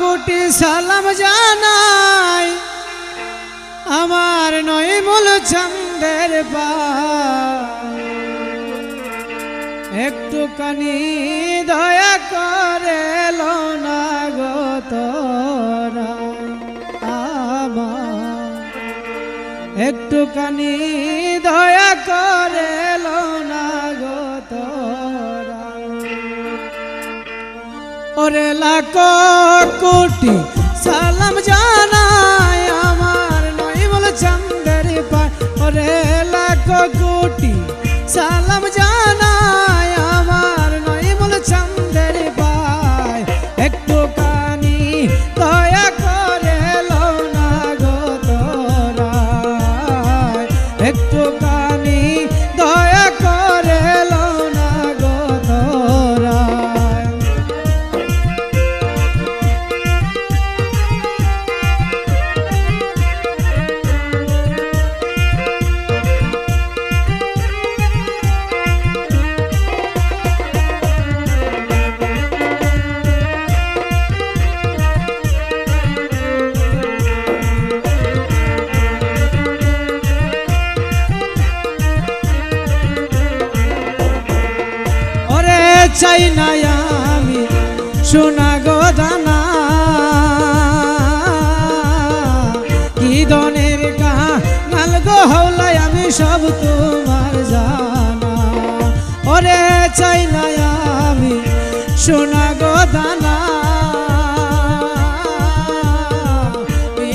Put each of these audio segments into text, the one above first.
কোটি সালাম জানাই। আমার নয় মূল চন্দের একটুখানি দয়া করে না গো তোরা আমার। একটুখানি দয়া করে না ওরে লাখ কোটি সালাম জানাই আমার বলে চন্দের পায়। ওরে লাখ কোটি সালাম জানাই আমার বলে চন্দের পায়। একটু কানি দয়া করে লও না গো তোরা। একটু চাই না আমি, সোনা গো দানা। কি দনের কাহা নাল গো হৌলাই আমি সব তোমার জানা। ওরে চাই না আমি, সোনা গো দানা। কি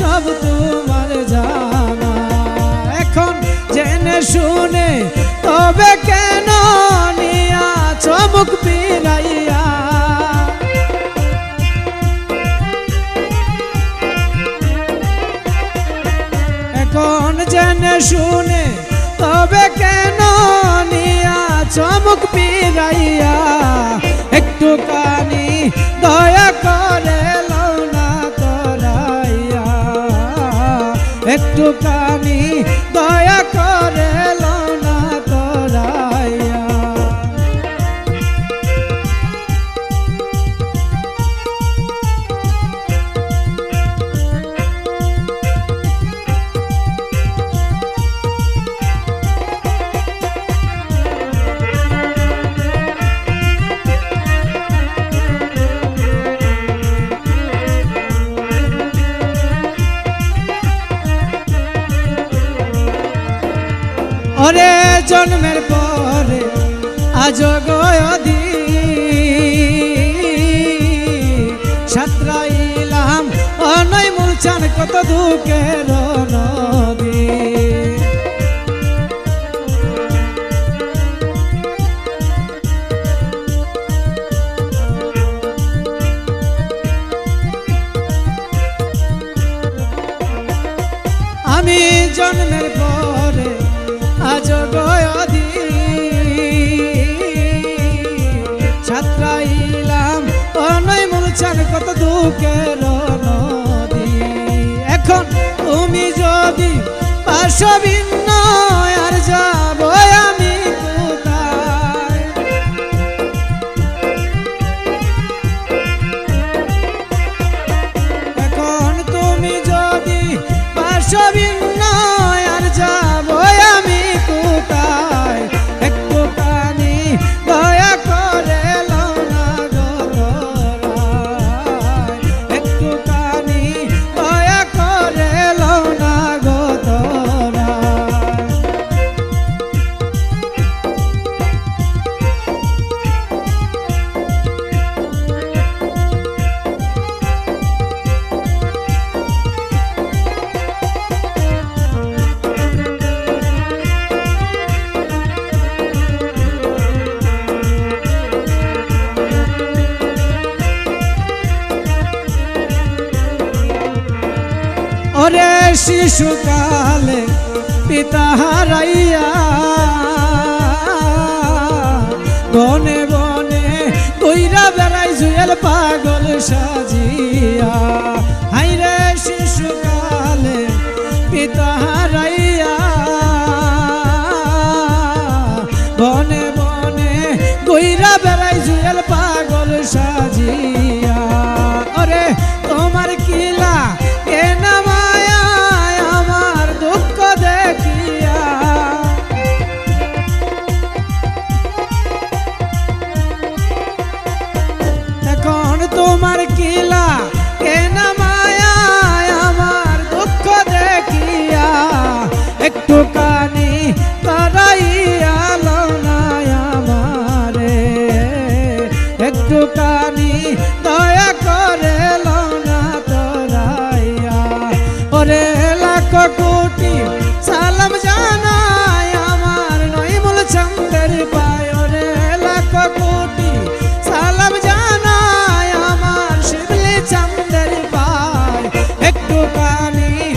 সব শুনে, তবে কেন নিয়া চমক পিরাইয়া একটু কানি দয়া করে লও না তোরাইয়া একটু কানি ওরে জন্মের পরে আজ গয়দি সাতরাইলাম অনয় মূলচান কত দুঃখের নদী নদী এখন তুমি যদি পার্শ্ববিন্ন আর যাব আমি এখন তুমি যদি পাশবিন্ন শিশুকালে পিতা হারাইয়া বনে বনে কইরা বেড়াই জুয়েল পাগল সাজিয়া। হাইরে শিশুকালে পিতা জানাই